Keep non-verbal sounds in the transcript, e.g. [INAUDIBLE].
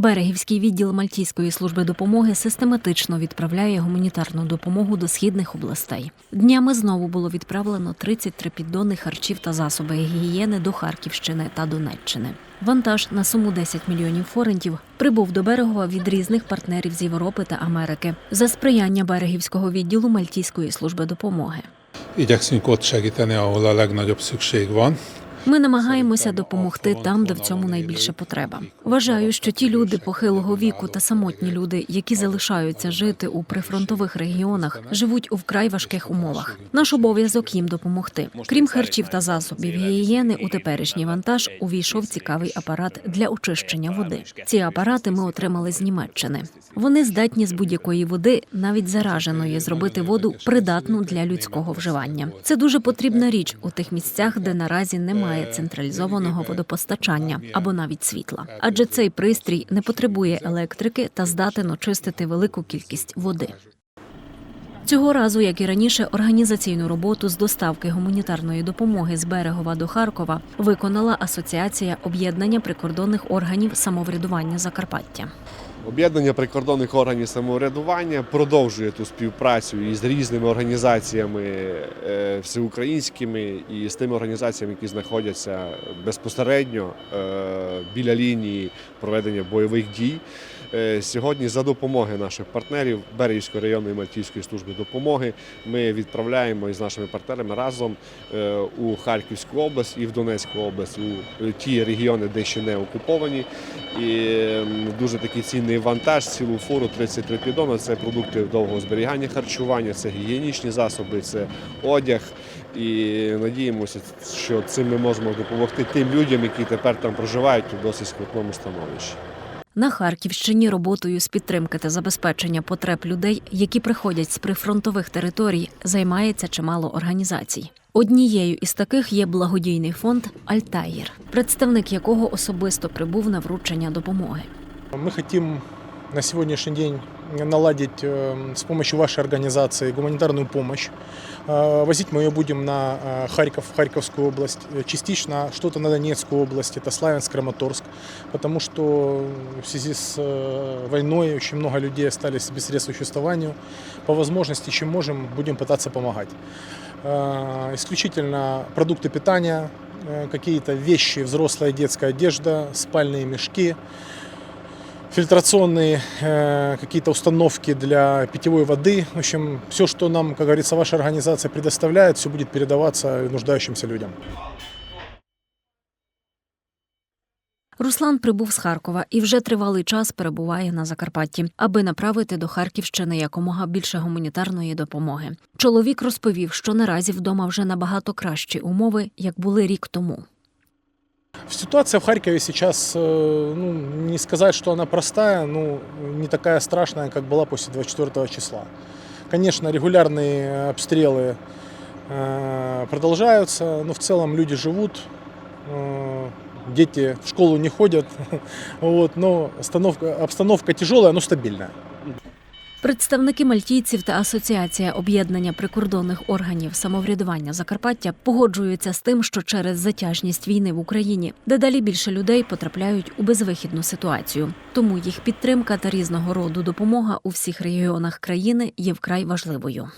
Берегівський відділ Мальтійської служби допомоги систематично відправляє гуманітарну допомогу до східних областей. Днями знову було відправлено 33 піддони харчів та засоби гігієни до Харківщини та Донеччини. Вантаж на суму 10 мільйонів форентів прибув до берегова від різних партнерів з Європи та Америки за сприяння берегівського відділу Мальтійської служби допомоги. Igyekszünk ott segíteni, ahol a legnagyobb. Ми намагаємося допомогти там, де в цьому найбільше потреба. Вважаю, що ті люди похилого віку та самотні люди, які залишаються жити у прифронтових регіонах, живуть у вкрай важких умовах. Наш обов'язок їм допомогти. Крім харчів та засобів гігієни, у теперішній вантаж увійшов цікавий апарат для очищення води. Ці апарати ми отримали з Німеччини. Вони здатні з будь-якої води, навіть зараженої, зробити воду придатну для людського вживання. Це дуже потрібна річ у тих місцях, де наразі немає централізованого водопостачання або навіть світла. Адже цей пристрій не потребує електрики та здатен очистити велику кількість води. Цього разу, як і раніше, організаційну роботу з доставки гуманітарної допомоги з Берегова до Харкова виконала Асоціація об'єднання прикордонних органів самоврядування Закарпаття. Об'єднання прикордонних органів самоврядування продовжує ту співпрацю із різними організаціями е, всеукраїнськими і з тими організаціями, які знаходяться безпосередньо е, біля лінії проведення бойових дій. Е, Сьогодні за допомоги наших партнерів Берегівської районної Мальтійської служби допомоги ми відправляємо із нашими партнерами разом е, у Харківську область і в Донецьку область у е, ті регіони, де ще не окуповані. І дуже такий цінний вантаж, цілу фуру 33 піддона. Це продукти довгого зберігання харчування, це гігієнічні засоби, це одяг. І надіємося, що цим ми можемо допомогти тим людям, які тепер там проживають у досить скрутному становищі. На Харківщині роботою з підтримки та забезпечення потреб людей, які приходять з прифронтових територій, займається чимало організацій. Однією із таких є благодійний фонд Альтаїр, представник якого особисто прибув на вручення допомоги. Ми хочемо на сьогоднішній день наладить э, с помощью вашей организации гуманитарную помощь. Э, Возить мы ее будем на э, Харьков, Харьковскую область, частично что-то на Донецкую область, это Славянск, Краматорск, потому что в связи с войной очень много людей остались без средств к существованию. По возможности, чем можем, будем пытаться помогать. Исключительно продукты питания, какие-то вещи, взрослая детская одежда, спальные мешки, фильтрационные э, какие-то установки для питьевой воды. В общем, все, что нам, как говорится, ваша организация предоставляет, все будет передаваться нуждающимся людям. Руслан прибув з Харкова і вже тривалий час перебуває на Закарпатті, аби направити до Харківщини якомога більше гуманітарної допомоги. Чоловік розповів, що наразі вдома вже набагато кращі умови, як були рік тому. Ситуация в Харькове сейчас, э, ну, не сказать, что она простая, но не такая страшная, как была после 24 числа. Конечно, регулярные обстрелы э, продолжаются, но в целом люди живут, э, дети в школу не ходят, [LAUGHS] вот, но обстановка, обстановка тяжелая, но стабильная. Представники мальтійців та асоціація об'єднання прикордонних органів самоврядування Закарпаття погоджуються з тим, що через затяжність війни в Україні дедалі більше людей потрапляють у безвихідну ситуацію. Тому їх підтримка та різного роду допомога у всіх регіонах країни є вкрай важливою.